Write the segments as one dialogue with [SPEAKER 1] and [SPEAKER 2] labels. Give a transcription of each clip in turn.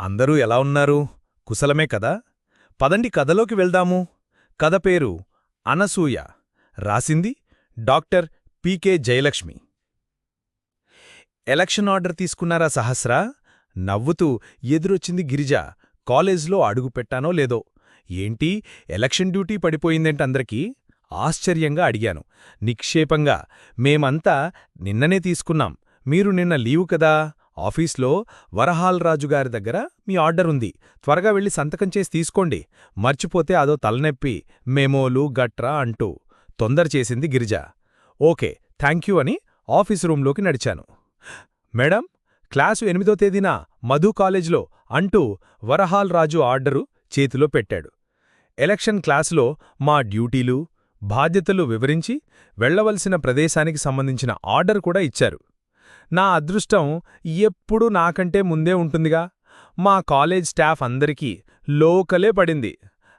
[SPEAKER 1] అందరూ ఎలా ఉన్నారు? కుశలమే కదా? పదండి కథలోకి వెళ్దాము. కథ పేరు అనసూయ. రాసింది doctor P K Jayalakshmi. Election order తీసుకున్నారా సహస్రా? నవ్వుతూ ఎదురొచ్చింది గిరిజ. కాలేజ్లో అడుగుపెట్టానో లేదో? ఏంటి? ఎలక్షన్ డ్యూటీ పడిపోయిందేంటందరికీ ఆశ్చర్యంగా అడిగాను. నిక్షేపంగా. మేమంతా నిన్ననే తీసుకున్నాం. మీరు నిన్న లీవు కదా? ఆఫీస్లో వరహాల్ రాజుగారి దగ్గర మీ ఆర్డర్ ఉంది. త్వరగా వెళ్ళి సంతకం చేసి తీసుకోండి. మర్చిపోతే అదో తలనొప్పి మెమోలు గట్రా అంటూ తొందర చేసింది గిరిజ. ఓకే థ్యాంక్యూ అని ఆఫీస్ రూంలోకి నడిచాను. మేడం క్లాసు ఎనిమిదో తేదీన మధు కాలేజ్లో అంటూ వరహాల్ రాజు ఆర్డరు చేతిలో పెట్టాడు. ఎలక్షన్ క్లాసులో మా డ్యూటీలు బాధ్యతలు వివరించి వెళ్ళవలసిన ప్రదేశానికి సంబంధించిన ఆర్డర్ కూడా ఇచ్చారు. నా అదృష్టం ఎప్పుడూ నాకంటే ముందే ఉంటుందిగా. మా కాలేజ్ స్టాఫ్ అందరికీ లోకలే పడింది.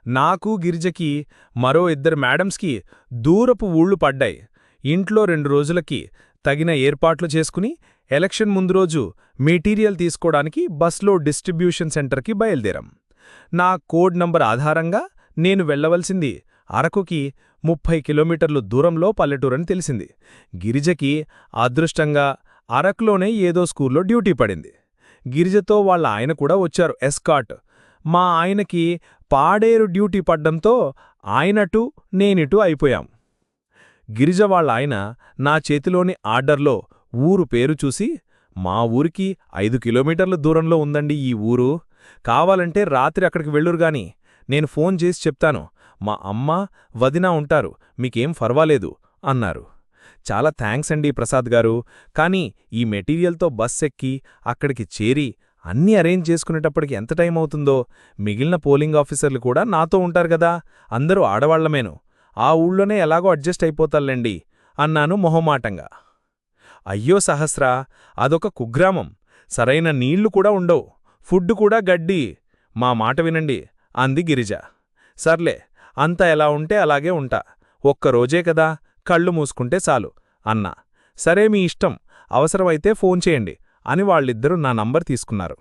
[SPEAKER 1] నాకు గిరిజకి మరో ఇద్దరు మేడమ్స్కి దూరపు ఊళ్ళు పడ్డాయి. ఇంట్లో రెండు రోజులకి తగిన ఏర్పాట్లు చేసుకుని ఎలక్షన్ ముందు రోజు మెటీరియల్ తీసుకోవడానికి బస్లో డిస్ట్రిబ్యూషన్ సెంటర్కి బయలుదేరాం. నా కోడ్ నంబర్ ఆధారంగా నేను వెళ్ళవలసింది అరకుకి ముప్పై కిలోమీటర్లు దూరంలో పల్లెటూరని తెలిసింది. గిరిజకి అదృష్టంగా అరక్లోనే ఏదో స్కూల్లో డ్యూటీ పడింది. గిరిజతో వాళ్ళ ఆయన కూడా వచ్చారు ఎస్కాట్. మా ఆయనకి పాడేరు డ్యూటీ పడ్డంతో ఆయనటు నేనిటు అయిపోయాం. గిరిజ వాళ్ళ ఆయన నా చేతిలోని ఆర్డర్లో ఊరు పేరు చూసి మా ఊరికి ఐదు కిలోమీటర్ల దూరంలో ఉందండి ఈ ఊరు. కావాలంటే రాత్రి అక్కడికి వెళ్ళురుగాని నేను ఫోన్ చేసి చెప్తాను. మా అమ్మ వదినా ఉంటారు. మీకేం ఫర్వాలేదు అన్నారు. చాలా థ్యాంక్స్ అండి ప్రసాద్ గారు. కానీ ఈ మెటీరియల్తో బస్ ఎక్కి అక్కడికి చేరి అన్నీ అరేంజ్ చేసుకునేటప్పటికి ఎంత టైం అవుతుందో మిగిలిన పోలింగ్ ఆఫీసర్లు కూడా నాతో ఉంటారు కదా అందరూ ఆడవాళ్ళమేను ఆ ఊళ్ళోనే ఎలాగో అడ్జస్ట్ అయిపోతాల్లేండి అన్నాను మొహమాటంగా. అయ్యో సహస్రా అదొక కుగ్రామం సరైన నీళ్ళు కూడా ఉండవు ఫుడ్ కూడా గడ్డి మా మాట వినండి అంది గిరిజ. సర్లే అంత ఎలా ఉంటే అలాగే ఉంటా ఒక్కరోజే కదా కళ్ళు మూసుకుంటే చాలు అన్నా. సరే మీ ఇష్టం అవసరమైతే ఫోన్ చేయండి అని వాళ్ళిద్దరూ నా నంబర్ తీసుకున్నారు.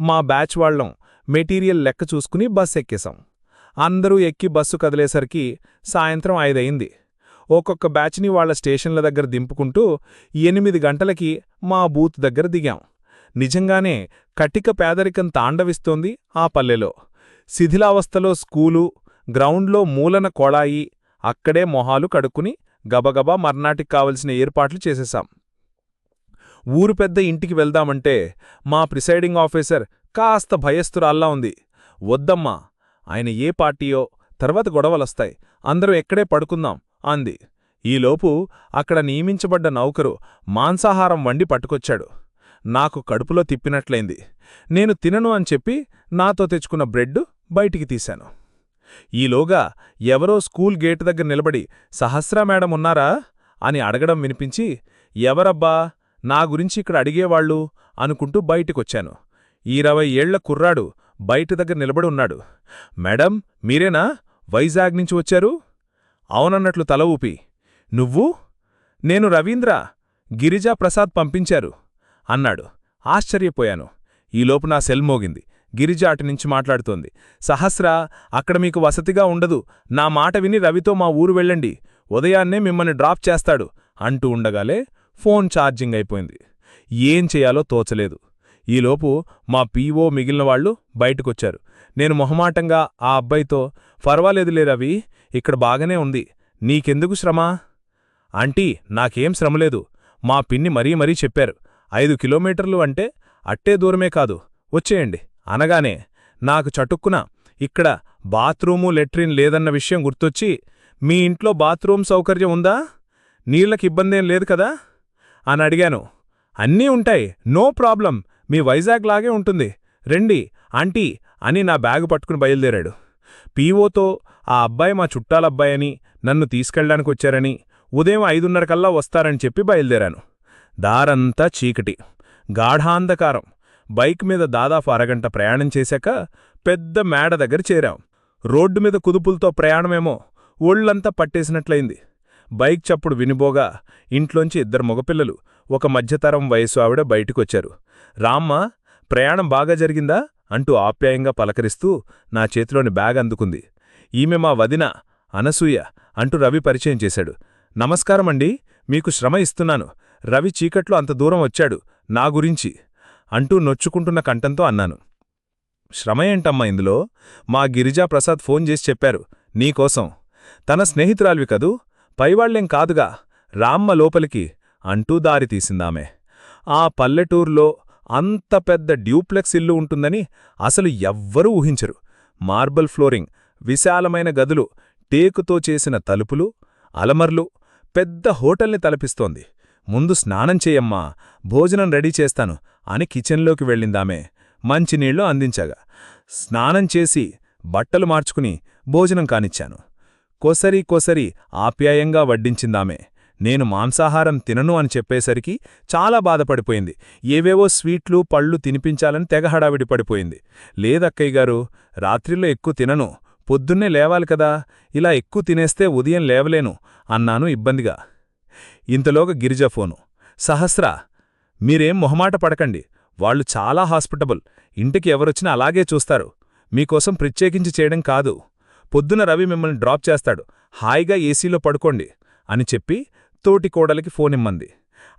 [SPEAKER 1] మా బ్యాచ్ వాళ్ళం మెటీరియల్ లెక్క చూసుకుని బస్ ఎక్కేశాం. అందరూ ఎక్కి బస్సు కదిలేసరికి సాయంత్రం ఐదయింది. ఒక్కొక్క బ్యాచ్ని వాళ్ళ స్టేషన్ల దగ్గర దింపుకుంటూ ఎనిమిది గంటలకి మా బూత్ దగ్గర దిగాం. నిజంగానే కటిక పేదరికం తాండవిస్తోంది ఆ పల్లెలో. శిథిలావస్థలో స్కూలు గ్రౌండ్లో మూలన కొళాయి అక్కడే మొహాలు కడుక్కుని గబగబా మర్నాటికి కావలసిన ఏర్పాట్లు చేసేశాం. ఊరు పెద్ద ఇంటికి వెళ్దామంటే మా ప్రిసైడింగ్ ఆఫీసర్ కాస్త భయస్థురాల్లా ఉంది. వద్దమ్మా ఆయన ఏ పార్టీయో తర్వాత గొడవలొస్తాయి. అందరం ఎక్కడే పడుకుందాం అంది. ఈలోపు అక్కడ నియమించబడ్డ నౌకరు మాంసాహారం వండి పట్టుకొచ్చాడు. నాకు కడుపులో తిప్పినట్లయింది నేను తినను అని చెప్పి నాతో తెచ్చుకున్న బ్రెడ్ బయటికి తీశాను. ఈలోగా ఎవరో స్కూల్ గేటు దగ్గర నిలబడి సహస్రా మేడం ఉన్నారా? అని అడగడం వినిపించి ఎవరబ్బా నా గురించి ఇక్కడ అడిగేవాళ్ళు? అనుకుంటూ బయటికొచ్చాను. ఇరవై ఏళ్ళ కుర్రాడు బయట దగ్గర నిలబడి ఉన్నాడు. మేడం మీరేనా? వైజాగ్ నుంచి వచ్చారు? అవునన్నట్లు తల ఊపి నువ్వు? నేను రవీంద్ర గిరిజా ప్రసాద్ పంపించారు అన్నాడు. ఆశ్చర్యపోయాను. ఈలోపు నా సెల్ మోగింది. గిరిజ అటునుంచి మాట్లాడుతోంది. సహస్రా అక్కడ మీకు వసతిగా ఉండదు. నా మాట విని రవితో మా ఊరు వెళ్ళండి. ఉదయాన్నే మిమ్మల్ని డ్రాప్ చేస్తాడు అంటూ ఉండగాలే ఫోన్ ఛార్జింగ్ అయిపోయింది. ఏం చేయాలో తోచలేదు. ఈలోపు మా పీఓ మిగిలిన వాళ్ళు బయటకొచ్చారు. నేను మొహమాటంగా ఆ అబ్బాయితో ఫర్వాలేదులే రవి ఇక్కడ బాగానే ఉంది. నీకెందుకు శ్రమ? ఆంటీ నాకేం శ్రమలేదు. మా పిన్ని మరీ మరీ చెప్పారు. ఐదు కిలోమీటర్లు అంటే అట్టే దూరమే కాదు. వచ్చేయండి. అనగానే నాకు చటుక్కున ఇక్కడ బాత్రూము లెట్రిన్ లేదన్న విషయం గుర్తొచ్చి మీ ఇంట్లో బాత్రూమ్ సౌకర్యం ఉందా? నీళ్ళకిబ్బందేం లేదు కదా? అని అడిగాను. అన్నీ ఉంటాయి నో ప్రాబ్లం మీ వైజాగ్ లాగే ఉంటుంది. రండి ఆంటీ అని నా బ్యాగు పట్టుకుని బయలుదేరాడు. పీఓతో ఆ అబ్బాయి మా చుట్టాలబ్బాయని నన్ను తీసుకెళ్ళానికొచ్చారని ఉదయం ఐదున్నర కల్లా వస్తారని చెప్పి బయలుదేరాను. దారంతా చీకటి గాఢాంధకారం. బైక్ మీద దాదాపు అరగంట ప్రయాణం చేశాక పెద్ద మేడ దగ్గర చేరాం. రోడ్డు మీద కుదుపులతో ప్రయాణమేమో ఒళ్ళంతా పట్టేసినట్లయింది. బైక్ చప్పుడు వినిబోగా ఇంట్లోంచి ఇద్దరు మగపిల్లలు ఒక మధ్యతరం వయసు ఆవిడ బయటికొచ్చారు. రామ్మ ప్రయాణం బాగా జరిగిందా? అంటూ ఆప్యాయంగా పలకరిస్తూ నా చేతిలోని బ్యాగ్ అందుకుంది. ఈమె మా వదిన అనసూయ అంటూ రవి పరిచయం చేశాడు. నమస్కారమండి మీకు శ్రమ ఇస్తున్నాను. రవి చీకట్లో అంత దూరం వచ్చాడు. నా గురించి అంటూ నొచ్చుకుంటున్న కంఠంతో అన్నాను. శ్రమ ఏంటమ్మా ఇందులో? మా గిరిజా ప్రసాద్ ఫోన్ చేసి చెప్పారు. నీకోసం తన స్నేహితురాల్వి కదూ? పైవాళ్ళేం కాదుగా. రామ్మ లోపలికి అంటూ దారితీసిందామె ఆ పల్లెటూర్లో అంత పెద్ద డ్యూప్లెక్స్ ఇల్లు ఉంటుందని అసలు ఎవ్వరూ ఊహించరు. మార్బల్ ఫ్లోరింగ్ విశాలమైన గదులు టేకుతో చేసిన తలుపులు అలమర్లు పెద్ద హోటల్ని తలపిస్తోంది. ముందు స్నానం చేయమ్మా. భోజనం రెడీ చేస్తాను. అని కిచెన్లోకి వెళ్ళిందామే. మంచినీళ్ళు అందించగా. స్నానం చేసి బట్టలు మార్చుకుని భోజనం కానిచ్చాను. కొసరి కొసరి ఆప్యాయంగా వడ్డించిందామే. నేను మాంసాహారం తినను అని చెప్పేసరికి చాలా బాధపడిపోయింది. ఏవేవో స్వీట్లు పళ్ళు తినిపించాలని తెగ హడావిడి పడిపోయింది. లేదక్కయ్య గారు రాత్రిలో ఎక్కువ తినను. పొద్దున్నే లేవాలి కదా. ఇలా ఎక్కువ తినేస్తే ఉదయం లేవలేను అన్నాను ఇబ్బందిగా. ఇంతలోగా గిరిజ ఫోను. సహస్రా మీరేం మొహమాట పడకండి. వాళ్ళు చాలా హాస్పిటబుల్. ఇంటికి ఎవరొచ్చినా అలాగే చూస్తారు. మీకోసం ప్రత్యేకించి చేయడం కాదు. పొద్దున రవి మిమ్మల్ని డ్రాప్ చేస్తాడు. హాయిగా ఏసీలో పడుకోండి అని చెప్పి తోటి కోడలికి ఫోనిమ్మంది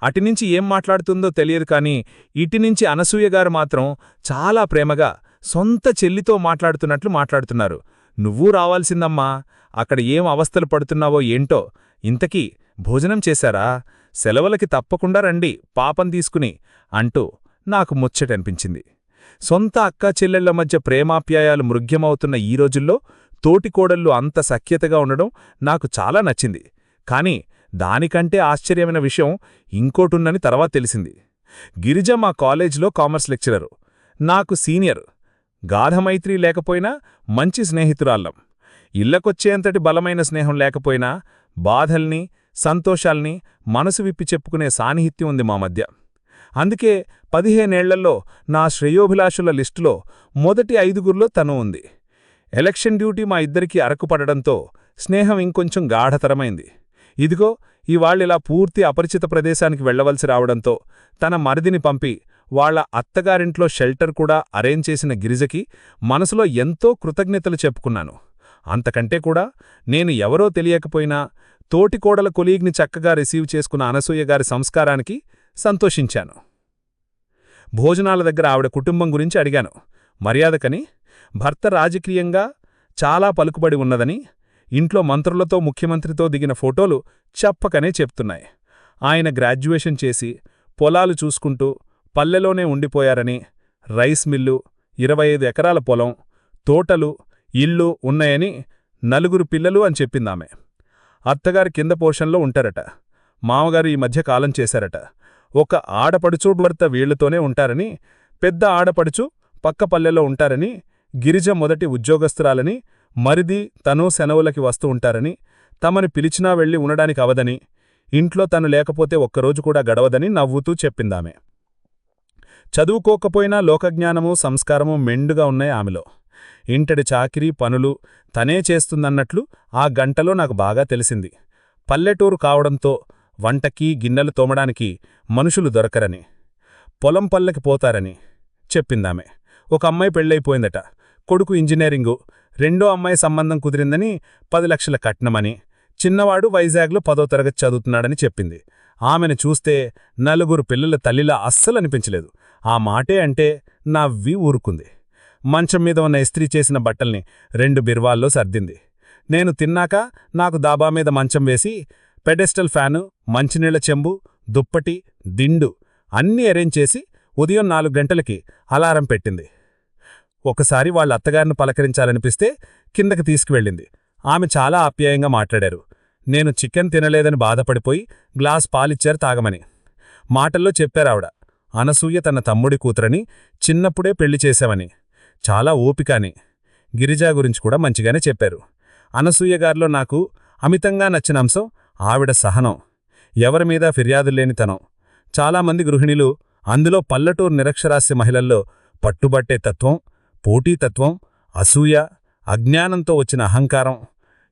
[SPEAKER 1] అటినుంచి ఏం మాట్లాడుతుందో తెలియదు కాని ఇటినుంచి అనసూయగారు మాత్రం చాలా ప్రేమగా సొంత చెల్లితో మాట్లాడుతున్నట్లు మాట్లాడుతున్నారు. నువ్వూ రావాల్సిందమ్మా. అక్కడ ఏం అవస్థలు పడుతున్నావో ఏంటో. ఇంతకీ భోజనం చేశారా? సెలవులకి తప్పకుండా రండి పాపం తీసుకుని అంటూ నాకు ముచ్చటనిపించింది. సొంత అక్కా చెల్లెళ్ళ మధ్య ప్రేమాప్యాయాలు మృగ్యమవుతున్న ఈ రోజుల్లో తోటికోడళ్ళు అంత సఖ్యతగా ఉండడం నాకు చాలా నచ్చింది. కాని దానికంటే ఆశ్చర్యమైన విషయం ఇంకోటున్నని తర్వాత తెలిసింది. గిరిజ మా కాలేజ్లో కామర్స్ లెక్చరరు. నాకు సీనియర్. గాఢమైత్రి లేకపోయినా మంచి స్నేహితురాళ్ళం. ఇళ్ళకొచ్చేంతటి బలమైన స్నేహం లేకపోయినా బాధల్ని సంతోషాల్ని మనసు విప్పి చెప్పుకునే సాన్నిహిత్యం ఉంది మా మధ్య. అందుకే పదిహేనేళ్ళలో నా శ్రేయోభిలాషుల లిస్టులో మొదటి ఐదుగురిలో తను ఉంది. ఎలక్షన్ డ్యూటీ మా ఇద్దరికీ అరకుపడడంతో స్నేహం ఇంకొంచెం గాఢతరమైంది. ఇదిగో ఇవాళ్ళిలా పూర్తి అపరిచిత ప్రదేశానికి వెళ్ళవలసి రావడంతో తన మరిదిని పంపి వాళ్ళ అత్తగారింట్లో షెల్టర్ కూడా అరేంజ్ చేసిన గిరిజకి మనసులో ఎంతో కృతజ్ఞతలు చెప్పుకున్నాను. అంతకంటే కూడా నేను ఎవరో తెలియకపోయినా తోటికోడల కొలీగ్ని చక్కగా రిసీవ్ చేసుకున్న అనసూయగారి సంస్కారానికి సంతోషించాను. భోజనాల దగ్గర ఆవిడ కుటుంబం గురించి అడిగాను. మర్యాదకని భర్త రాజకీయంగా చాలా పలుకుబడి ఉన్నదని ఇంట్లో మంత్రులతో ముఖ్యమంత్రితో దిగిన ఫోటోలు చెప్పకనే చెప్తున్నాయి. ఆయన గ్రాడ్యుయేషన్ చేసి పొలాలు చూసుకుంటూ పల్లెలోనే ఉండిపోయారని రైస్ మిల్లు ఇరవై ఐదు ఎకరాల పొలం తోటలు ఇల్లు ఉన్నాయని నలుగురు పిల్లలు అని చెప్పిందామె. అత్తగారి కింద పోర్షన్లో ఉంటారట. మామగారు ఈ మధ్య కాలం చేశారట. ఒక ఆడపడుచు భర్త వీళ్ళతోనే ఉంటారని పెద్ద ఆడపడుచు పక్క పల్లెలో ఉంటారని గిరిజ మొదటి ఉద్యోగస్తురాలని మరిది తను సెనవులకి వస్తూ ఉంటారని తమని పిలిచినా వెళ్ళి ఉండడానికి అవదని ఇంట్లో తను లేకపోతే ఒక్కరోజు కూడా గడవదని నవ్వుతూ చెప్పిందామె. చదువుకోకపోయినా లోకజ్ఞానమూ సంస్కారమూ మెండుగా ఉన్నాయి ఆమెలో. ఇంటడి చాకిరీ పనులు తనే చేస్తుందన్నట్లు ఆ గంటలో నాకు బాగా తెలిసింది. పల్లెటూరు కావడంతో వంటకి గిన్నెలు తోమడానికి మనుషులు దొరకరని పొలం పల్లెకి పోతారని చెప్పిందామె. ఒక అమ్మాయి పెళ్ళైపోయిందట కొడుకు ఇంజనీరింగు రెండో అమ్మాయి సంబంధం కుదిరిందని పది లక్షల కట్నమని చిన్నవాడు వైజాగ్లో పదో తరగతి చదువుతున్నాడని చెప్పింది. ఆమెను చూస్తే నలుగురు పిల్లల తల్లిలా అస్సలనిపించలేదు. ఆ మాటే అంటే నవ్వి ఊరుకుంది. మంచం మీద ఉన్న ఇస్త్రీ చేసిన బట్టల్ని రెండు బిర్వాల్లో సర్దింది. నేను తిన్నాక నాకు దాబా మీద మంచం వేసి పెడెస్టల్ ఫ్యాను మంచినీళ్ళ చెంబు దుప్పటి దిండు అన్నీ అరేంజ్ చేసి ఉదయం నాలుగు గంటలకి అలారం పెట్టింది. ఒకసారి వాళ్ళ అత్తగారిని పలకరించాలనిపిస్తే కిందకి తీసుకువెళ్ళింది. ఆమె చాలా ఆప్యాయంగా మాట్లాడారు. నేను చికెన్ తినలేదని బాధపడిపోయి గ్లాస్ పాలిచ్చారు తాగమని. మాటల్లో చెప్పారావిడ అనసూయ తన తమ్ముడి కూతురని చిన్నప్పుడే పెళ్ళి చేశామని. చాలా ఓపికాని గిరిజా గురించి కూడా మంచిగానే చెప్పారు. అనసూయగారిలో నాకు అమితంగా నచ్చిన అంశం ఆవిడ సహనం. ఎవరిమీద ఫిర్యాదులేనితనం చాలామంది గృహిణులు అందులో పల్లెటూరు నిరక్షరాస్య మహిళల్లో పట్టుబట్టే తత్వం పోటీతత్వం అసూయ అజ్ఞానంతో వచ్చిన అహంకారం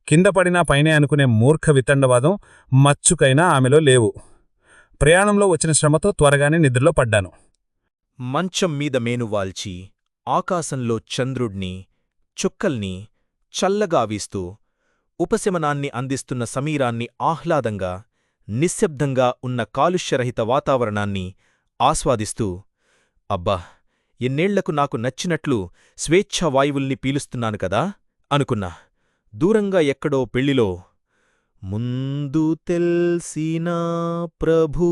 [SPEAKER 1] కింద పడినా పైనే అనుకునే మూర్ఖ వితండవాదం మచ్చుకైనా ఆమెలో లేవు. ప్రయాణంలో వచ్చిన శ్రమతో త్వరగానే నిద్రలో పడ్డాను.
[SPEAKER 2] మంచం మీద మేనువాల్చి
[SPEAKER 1] ఆకాశంలో చంద్రుడ్ని చుక్కల్ని చల్లగా వీస్తూ ఉపశమనాన్ని అందిస్తున్న సమీరాన్ని ఆహ్లాదంగా నిశ్శబ్దంగా ఉన్న కాలుష్యరహిత వాతావరణాన్ని ఆస్వాదిస్తూ అబ్బా ఎన్నేళ్ళకు నాకు నచ్చినట్లు స్వేచ్ఛావాయువుల్ని పీలుస్తున్నాను కదా అనుకున్నా. దూరంగా ఎక్కడో పెళ్ళిలో ముందు తెల్సీనా ప్రభూ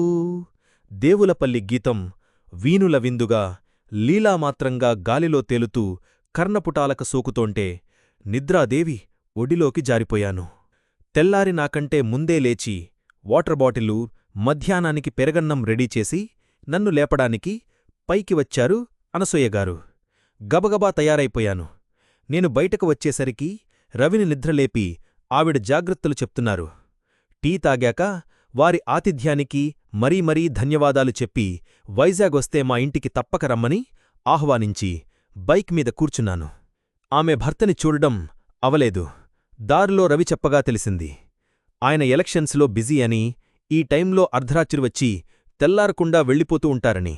[SPEAKER 1] దేవులపల్లి గీతం వీనుల విందుగా లీలామాత్రంగా గాలిలో తేలుతూ కర్ణపుటాలక సోకుతోంటే నిద్రాదేవి ఒడిలోకి జారిపోయాను. తెల్లారి నాకంటే ముందే లేచి వాటర్ బాటిలు మధ్యాహ్నానికి పెరగన్నం రెడీ చేసి నన్ను లేపడానికి పైకి వచ్చారు అనసూయగారు గబగబా తయారైపోయాను. నేను బయటకు వచ్చేసరికి రవిని నిద్రలేపి ఆవిడ జాగ్రత్తలు చెప్తున్నారు. టీ తాగాక వారి ఆతిథ్యానికి మరీ మరీ ధన్యవాదాలు చెప్పి వైజాగొస్తే మా ఇంటికి తప్పక రమ్మని ఆహ్వానించి బైక్ మీద కూర్చున్నాను. ఆమె భర్తని చూడడం అవలేదు. దారిలో రవి చెప్పగా తెలిసింది. ఆయన ఎలక్షన్స్లో బిజీ అని ఈ టైంలో అర్ధరాత్రి వచ్చి తెల్లారకుండా వెళ్ళిపోతూ ఉంటారని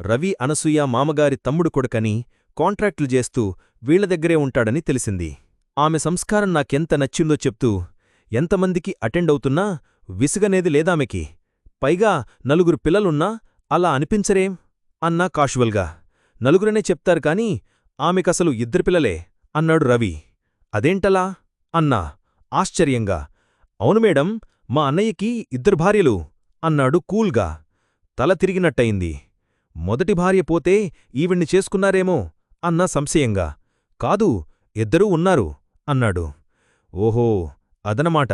[SPEAKER 1] రవి అనసూయ మామగారి తమ్ముడు కొడుకని కాంట్రాక్టులు చేస్తూ వీళ్ళ దగ్గరే ఉంటాడని తెలిసింది. ఆమె సంస్కారం నాకెంత నచ్చిందో చెప్తూ ఎంతమందికి అటెండ్ అవుతున్నా విసుగనేది లేదామెకి. పైగా నలుగురు పిల్లలున్నా అలా అనిపించరేం? అన్నా కాషువల్గా. నలుగురనే చెప్తారు కాని ఆమెకసలు ఇద్దరు పిల్లలే అన్నాడు రవి. అదేంటలా? అన్నా ఆశ్చర్యంగా. అవును మేడం మా అన్నయ్యకి ఇద్దరు భార్యలు అన్నాడు కూల్గా. తల తిరిగినట్టయింది. మొదటి భార్య పోతే ఈవిణ్ణి చేసుకున్నారేమో అన్నా సంశయంగా. కాదు ఇద్దరూ ఉన్నారు అన్నాడు. ఓహో అదనమాట.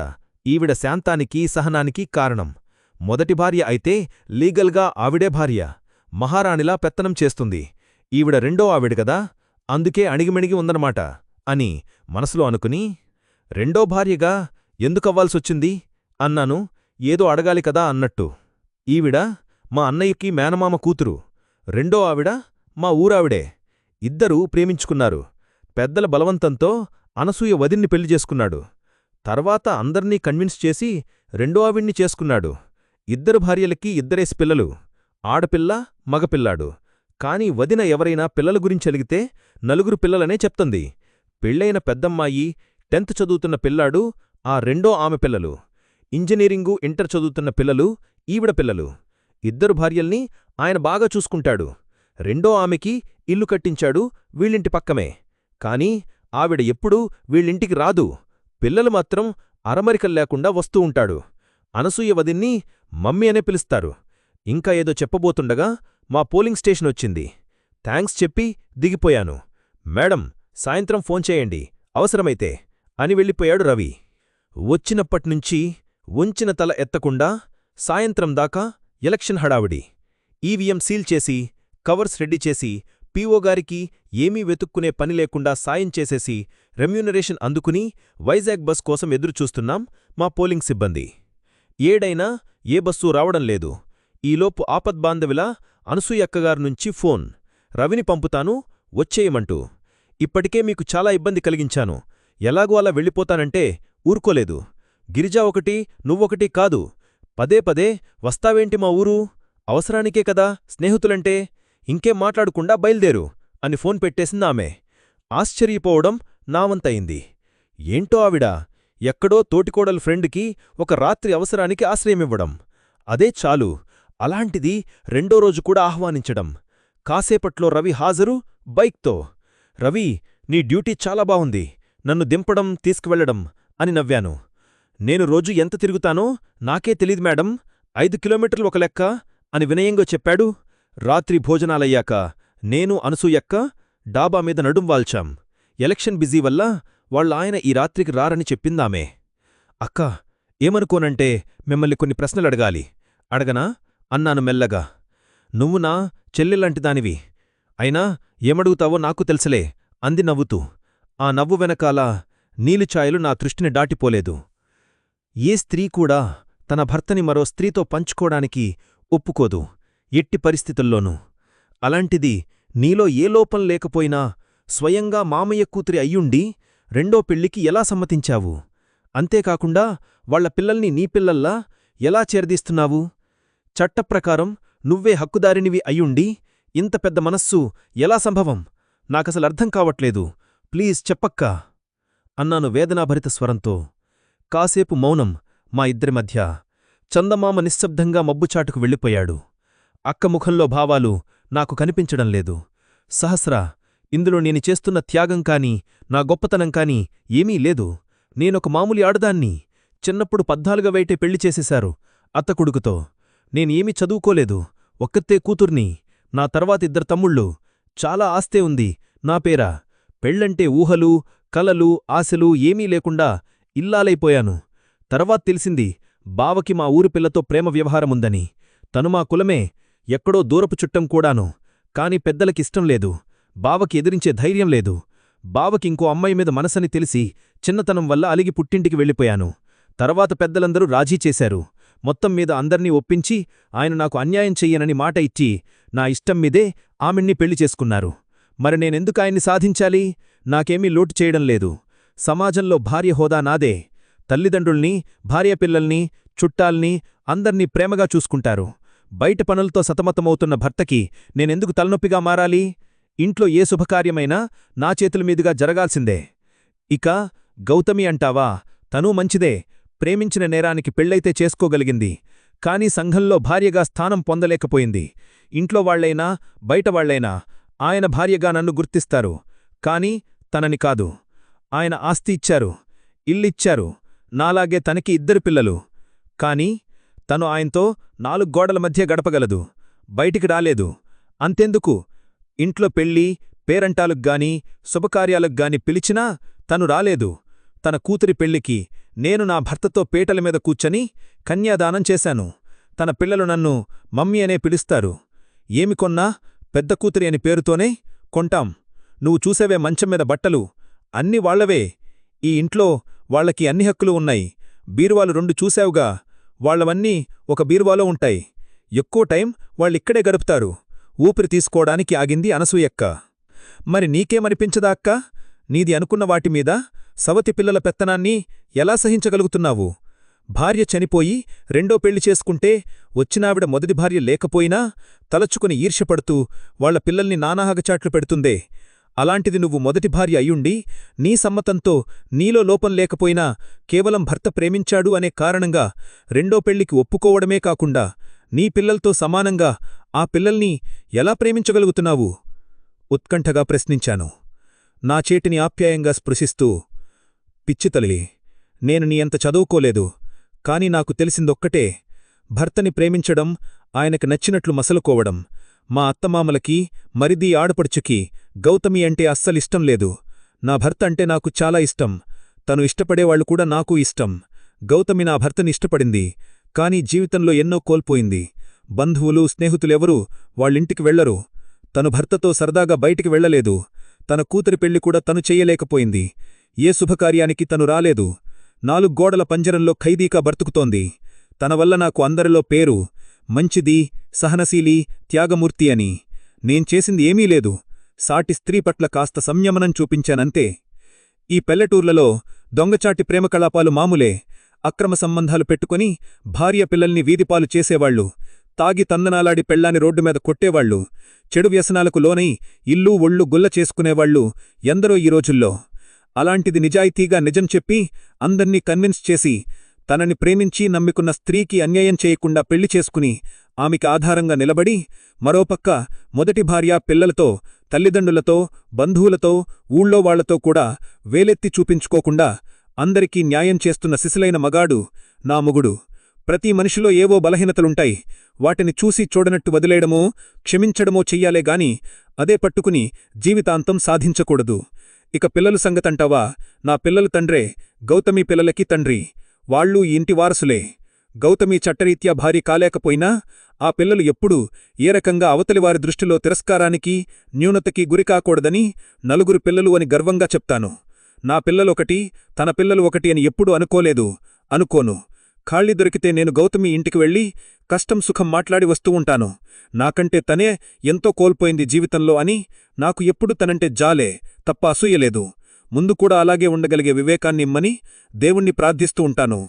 [SPEAKER 1] ఈవిడ శాంతానికి సహనానికి కారణం. మొదటి భార్య అయితే లీగల్గా ఆవిడే భార్య. మహారాణిలా పెత్తనం చేస్తుంది. ఈవిడ రెండో ఆవిడ గదా అందుకే అణిగిమణిగి ఉందనమాట అని మనసులో అనుకుని రెండో భార్యగా ఎందుకవ్వాల్సొచ్చింది? అన్నాను ఏదో అడగాలి కదా అన్నట్టు. ఈవిడ మా అన్నయ్యకి మేనమామ కూతురు. రెండో ఆవిడ మా ఊరావిడే. ఇద్దరూ ప్రేమించుకున్నారు. పెద్దల బలవంతంతో అనసూయ వదిన్ని పెళ్ళి చేసుకున్నాడు. తర్వాత అందర్నీ కన్విన్స్ చేసి రెండో ఆవిణ్ణి చేసుకున్నాడు. ఇద్దరు భార్యలకి ఇద్దరేసి పిల్లలు ఆడపిల్ల మగపిల్లాడు. కాని వదిన ఎవరైనా పిల్లల గురించలిగితే నలుగురు పిల్లలనే చెప్తుంది. పెళ్ళైన పెద్దమ్మాయి టెన్త్ చదువుతున్న పిల్లాడు ఆ రెండో ఆమె పిల్లలు. ఇంజనీరింగు ఇంటర్ చదువుతున్న పిల్లలు ఈవిడ పిల్లలు. ఇద్దరు భార్యల్ని ఆయన బాగా చూసుకుంటాడు. రెండో ఆమెకి ఇల్లు కట్టించాడు వీళ్ళింటి పక్కమే. కాని ఆవిడ ఎప్పుడూ వీళ్ళింటికి రాదు. పిల్లలు మాత్రం అరమరికల్లేకుండా వస్తూ ఉంటాడు. అనసూయ వదిన్ని మమ్మీ అనే పిలుస్తారు. ఇంకా ఏదో చెప్పబోతుండగా మా పోలింగ్ స్టేషన్ వచ్చింది. థ్యాంక్స్ చెప్పి దిగిపోయాను. మేడం సాయంత్రం ఫోన్ చేయండి. అవసరమైతే అని వెళ్ళిపోయాడు రవి. వచ్చినప్పట్నుంచి ఉంచిన తల ఎత్తకుండా సాయంత్రం దాకా ఎలక్షన్ హడావిడి. ఈవీఎం సీల్ చేసి కవర్స్ రెడీ చేసి పీఓగారికి ఏమీ వెతుక్కునే పని లేకుండా సాయం చేసేసి రెమ్యూనరేషన్ అందుకుని వైజాగ్ బస్ కోసం ఎదురుచూస్తున్నాం మా పోలింగ్ సిబ్బంది. ఏడైనా ఏ బస్సు రావడం లేదు. ఈలోపు ఆపద్బాంధవిలా అనసూయక్కగారినుంచి ఫోన్. రవిని పంపుతాను వచ్చేయమంటూ. ఇప్పటికే మీకు చాలా ఇబ్బంది కలిగించాను. ఎలాగో అలా వెళ్ళిపోతానంటే ఊరుకోలేదు. గిరిజా ఒకటి నువ్వొకటి కాదు. పదే పదే వస్తావేంటి మా ఊరు? అవసరానికే కదా స్నేహితులంటే? ఇంకేం మాట్లాడకుండా బయల్దేరు అని ఫోన్ పెట్టేసిందామె ఆశ్చర్యపోవడం నావంతయింది. ఏంటో ఆవిడ? ఎక్కడో తోటికోడల్ ఫ్రెండ్కి ఒక రాత్రి అవసరానికి ఆశ్రయమివ్వడం. అదే చాలు. అలాంటిది రెండో రోజు కూడా ఆహ్వానించడం. కాసేపట్లో రవి హాజరు బైక్తో. రవి నీ డ్యూటీ చాలా బావుంది. నన్ను దింపడం తీసుకువెళ్ళడం అని నవ్వాను. నేను రోజు ఎంత తిరుగుతానో నాకే తెలీదు మేడం. ఐదు కిలోమీటర్లు ఒక లెక్క అని వినయంగా చెప్పాడు. రాత్రి భోజనాలయ్యాక నేను అనసూయక్క డాబా మీద నడుం వాల్చాం. ఎలక్షన్ బిజీ వల్ల వాళ్ళ ఆయన ఈ రాత్రికి రారని చెప్పిందామే. అక్క ఏమనుకోనంటే మిమ్మల్ని కొన్ని ప్రశ్నలడగాలి అడగనా? అన్నాను మెల్లగా. నువ్వు నా చెల్లెలాంటిదానివి అయినా ఏమడుగుతావో నాకు తెలుసలే అంది నవ్వుతూ. ఆ నవ్వు వెనకాల నీలిఛాయలు నా దృష్టిని దాటిపోలేదు. ఏ స్త్రీ కూడా తన భర్తని మరో స్త్రీతో పంచుకోడానికి ఒప్పుకోదు ఎట్టి పరిస్థితుల్లోనూ. అలాంటిది నీలో ఏ లోపం లేకపోయినా స్వయంగా మామయ్య కూతురి అయ్యుండి రెండో పెళ్ళికి ఎలా సమ్మతించావు? అంతేకాకుండా వాళ్ళ పిల్లల్ని నీ పిల్లల్లా ఎలా చేరదీస్తున్నావు? చట్టప్రకారం నువ్వే హక్కుదారినివి అయ్యుండి ఇంత పెద్ద మనస్సు ఎలా సంభవం? నాకసలు అర్థం కావట్లేదు. ప్లీజ్ చెప్పక్కా. అన్నాను వేదనాభరిత స్వరంతో. కాసేపు మౌనం మా ఇద్దరి మధ్య. చందమామ నిశ్శబ్దంగా మబ్బుచాటుకు వెళ్ళిపోయాడు. అక్క ముఖంలో భావాలు నాకు కనిపించడం లేదు. సహస్రా ఇందులో నేను చేస్తున్న త్యాగం కాని నా గొప్పతనం కాని ఏమీ లేదు. నేనొక మామూలి ఆడదాన్ని. చిన్నప్పుడు పద్నాలుగ వేటే పెళ్ళి చేసేశారు. అత్త కొడుకుతో. నేనేమీ చదువుకోలేదు. ఒక్కతే కూతుర్ని. నా తర్వాత ఇద్దరు తమ్ముళ్ళు. చాలా ఆస్తే ఉంది. నా పేరా. పెళ్ళంటే ఊహలు కలలు ఆశలు ఏమీ లేకుండా ఇల్లాలైపోయాను. తర్వాత తెలిసింది బావకి మా ఊరి పిల్లతో ప్రేమ వ్యవహారముందని తను మా కులమే. ఎక్కడో దూరపు చుట్టం కూడాను. కాని పెద్దలకిష్టం లేదు. బావకి ఎదిరించే ధైర్యం లేదు. బావకి ఇంకో అమ్మాయి మీద మనసని తెలిసి చిన్నతనం వల్ల అలిగి పుట్టింటికి వెళ్ళిపోయాను. తర్వాత పెద్దలందరూ రాజీ చేశారు. మొత్తం మీద అందర్నీ ఒప్పించి ఆయన నాకు అన్యాయం చెయ్యనని మాట ఇచ్చి నా ఇష్టం మీదే ఆమెణ్ణి పెళ్ళి చేసుకున్నారు. మరి నేనెందుకు ఆయన్ని సాధించాలి? నాకేమీ లోటు చేయడం లేదు. సమాజంలో భార్య హోదా నాదే. తల్లిదండ్రుల్ని భార్యపిల్లల్ని చుట్టాల్ని అందర్నీ ప్రేమగా చూసుకుంటారు. బయట పనులతో సతమతమవుతున్న భర్తకి నేనెందుకు తలనొప్పిగా మారాలి? ఇంట్లో ఏ శుభకార్యమైనా నా చేతుల మీదుగా జరగాల్సిందే. ఇక గౌతమి అంటావా తనూ మంచిదే ప్రేమించిన నేరానికి పెళ్ళైతే చేసుకోగలిగింది కాని సంఘంలో భార్యగా స్థానం పొందలేకపోయింది. ఇంట్లో వాళ్ళైనా బయటవాళ్ళైనా ఆయన భార్యగా నన్ను గుర్తిస్తారు కాని తనని కాదు. ఆయన ఆస్తి ఇచ్చారు ఇల్లిచ్చారు నాలాగే తనకి ఇద్దరు పిల్లలు కాని తను ఆయనతో నాలుగు గోడల మధ్య గడపగలదు బయటికి రాలేదు. అంతెందుకు? ఇంట్లో పెళ్ళి పేరంటాలుగ్గాని శుభకార్యాలుగ్గాని పిలిచినా తను రాలేదు. తన కూతురి పెళ్ళికి నేను నా భర్తతో పీటల మీద కూర్చని కన్యాదానం చేశాను. తన పిల్లలు నన్ను మమ్మీ అనే పిలుస్తారు. ఏమి కొన్నా పెద్ద కూతురి అని పేరుతోనే కొంటాం. నువ్వు చూసేవే మంచం మీద బట్టలు. అన్ని వాళ్ళవే. ఈ ఇంట్లో వాళ్ళకి అన్ని హక్కులు ఉన్నాయి. బీరువాలు రెండు చూశావుగా. వాళ్ళవన్నీ ఒక బీరువాలో ఉంటాయి. ఎక్కువ టైం వాళ్ళిక్కడే గడుపుతారు. ఊపిరి తీసుకోవడానికి ఆగింది అనసూయక్క. మరి నీకేమనిపించదా అక్క? నీది అనుకున్న వాటిమీద సవతి పిల్లల పెత్తనాన్ని ఎలా సహించగలుగుతున్నావు? భార్య చనిపోయి రెండో పెళ్ళి చేసుకుంటే వచ్చినావిడ మొదటి భార్య లేకపోయినా తలచుకుని ఈర్ష్యపడుతూ వాళ్ళ పిల్లల్ని నానాహగచాట్లు పెడుతుందే. అలాంటిది నువ్వు మొదటి భార్య అయ్యుండి నీ సమ్మతంతో నీలో లోపం లేకపోయినా కేవలం భర్త ప్రేమించాడు అనే కారణంగా రెండో పెళ్ళికి ఒప్పుకోవడమే కాకుండా నీ పిల్లల్తో సమానంగా ఆ పిల్లల్ని ఎలా ప్రేమించగలుగుతున్నావు? ఉత్కంఠగా ప్రశ్నించాను. నా చేటిని ఆప్యాయంగా స్పృశిస్తూ పిచ్చితల్లి నేను నీ అంత చదువుకోలేదు కాని నాకు తెలిసిందొక్కటే భర్తని ప్రేమించడం ఆయనకు నచ్చినట్లు మసలుకోవడం మా అత్తమామలకి మరిదీ ఆడపడుచుకి గౌతమి అంటే అస్సలిష్టం లేదు. నా భర్త అంటే నాకు చాలా ఇష్టం. తను ఇష్టపడేవాళ్ళు కూడా నాకు ఇష్టం. గౌతమి నా భర్తని ఇష్టపడింది. కాని జీవితంలో ఎన్నో కోల్పోయింది. బంధువులు స్నేహితులెవరూ వాళ్ళింటికి వెళ్ళరు తను భర్తతో సరదాగా బయటికి వెళ్ళలేదు తన కూతురి పెళ్ళి కూడా తను చెయ్యలేకపోయింది ఏ శుభకార్యానికి తను రాలేదు. నాలుగు గోడల పంజరంలో ఖైదీకా బర్తుకుతోంది. తన వల్ల నాకు అందరిలో పేరు మంచిది సహనశీలి త్యాగమూర్తి అని. నేను చేసింది ఏమీ లేదు. సాటి స్త్రీ పట్ల కాస్త సంయమనం చూపించానంతే. ఈ పెల్లటూర్లలో దొంగచాటి ప్రేమకలాపాలు మామూలే. అక్రమ సంబంధాలు పెట్టుకుని భార్య పిల్లల్ని వీధిపాలు చేసేవాళ్ళు తాగి తందనాలాడి పెళ్ళాని రోడ్డు మీద కొట్టేవాళ్ళు చెడు వ్యసనాలకు లోనై ఇల్లు ఒళ్ళు గుల్ల చేసుకునేవాళ్ళు ఎందరో ఈ రోజుల్లో. అలాంటిది నిజాయితీగా నిజం చెప్పి అందర్నీ కన్విన్స్ చేసి తనని ప్రేమించి నమ్మికున్న స్త్రీకి అన్యాయం చేయకుండా పెళ్ళి చేసుకుని ఆమెకి ఆధారంగా నిలబడి మరోపక్క మొదటి భార్య పిల్లలతో తల్లిదండ్రులతో బంధువులతో ఊళ్ళో వాళ్ళతో కూడా వేలెత్తి చూపించుకోకుండా అందరికీ న్యాయం చేస్తున్న సిసిలైన మగాడు నా మొగుడు. ప్రతి మనిషిలో ఏవో బలహీనతలుంటాయి. వాటిని చూసి చూడనట్టు వదిలేయడమో క్షమించడమో చెయ్యాలే గాని అదే పట్టుకుని జీవితాంతం సాధించకూడదు. ఇక పిల్లలు సంగతంటావా? నా పిల్లలు తండ్రే గౌతమి పిల్లలకి తండ్రి. వాళ్ళూ ఈ ఇంటి వారసులే. గౌతమి చట్టరీత్యా భారీ కాలేకపోయినా ఆ పిల్లలు ఎప్పుడూ ఏ రకంగా అవతలివారి దృష్టిలో తిరస్కారానికి న్యూనతకి గురికాకూడదని నలుగురు పిల్లలు అని గర్వంగా చెప్తాను. నా పిల్లలొకటి తన పిల్లలు ఒకటి అని ఎప్పుడూ అనుకోలేదు. అనుకోను. ఖాళీ దొరికితే నేను గౌతమి ఇంటికి వెళ్ళి కష్టం సుఖం మాట్లాడి వస్తూ ఉంటాను. నాకంటే తనే ఎంతో కోల్పోయింది జీవితంలో అని నాకు ఎప్పుడు తనంటే జాలే తప్ప అసూయలేదు ముందు కూడా అలాగే ఉండగలిగే వివేకాన్ని ఇమ్మని దేవుణ్ణి ప్రార్థిస్తూ ఉంటాను.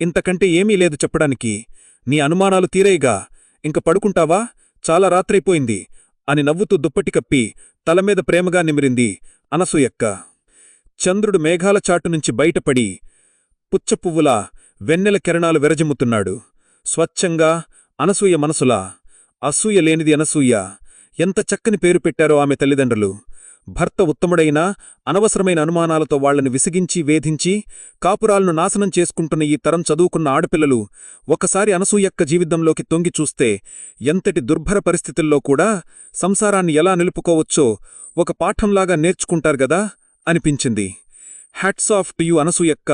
[SPEAKER 1] ఇంతకంటే ఏమీ లేదు చెప్పడానికి. నీ అనుమానాలు తీరేయిగా. ఇంక పడుకుంటావా? చాలా రాత్రైపోయింది
[SPEAKER 3] అని నవ్వుతూ దుప్పటి కప్పి తలమీద ప్రేమగా నిమిరింది అనసూయక్క. చంద్రుడు మేఘాల చాటు నుంచి బయటపడి పుచ్చపువ్వులా వెన్నెల కిరణాలు విరజిమ్ముతున్నాడు. స్వచ్ఛంగా అనసూయ మనసులా అసూయ లేనిది అనసూయ ఎంత చక్కని పేరు పెట్టారో ఆమె తల్లిదండ్రులు. భర్త ఉత్తముడైనా అనవసరమైన అనుమానాలతో వాళ్ళను విసిగించి వేధించి కాపురాలను నాశనం చేసుకుంటున్న ఈ తరం చదువుకున్న ఆడపిల్లలు ఒకసారి అనసూయక్క జీవితంలోకి తొంగి చూస్తే ఎంతటి దుర్భర పరిస్థితుల్లో కూడా సంసారాన్ని ఎలా నిలుపుకోవచ్చో ఒక పాఠంలాగా నేర్చుకుంటారు గదా. అనిపించింది. హ్యాట్స్ ఆఫ్ టు యు అనసూయక్క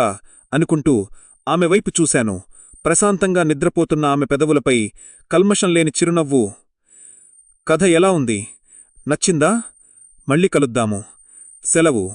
[SPEAKER 3] అనుకుంటూ ఆమె వైపు చూశాను. ప్రశాంతంగా నిద్రపోతున్న ఆమె పెదవులపై కల్మషం లేని చిరునవ్వు. కథ ఎలా ఉంది? నచ్చిందా? మళ్ళీ కలుద్దాము. సెలవు.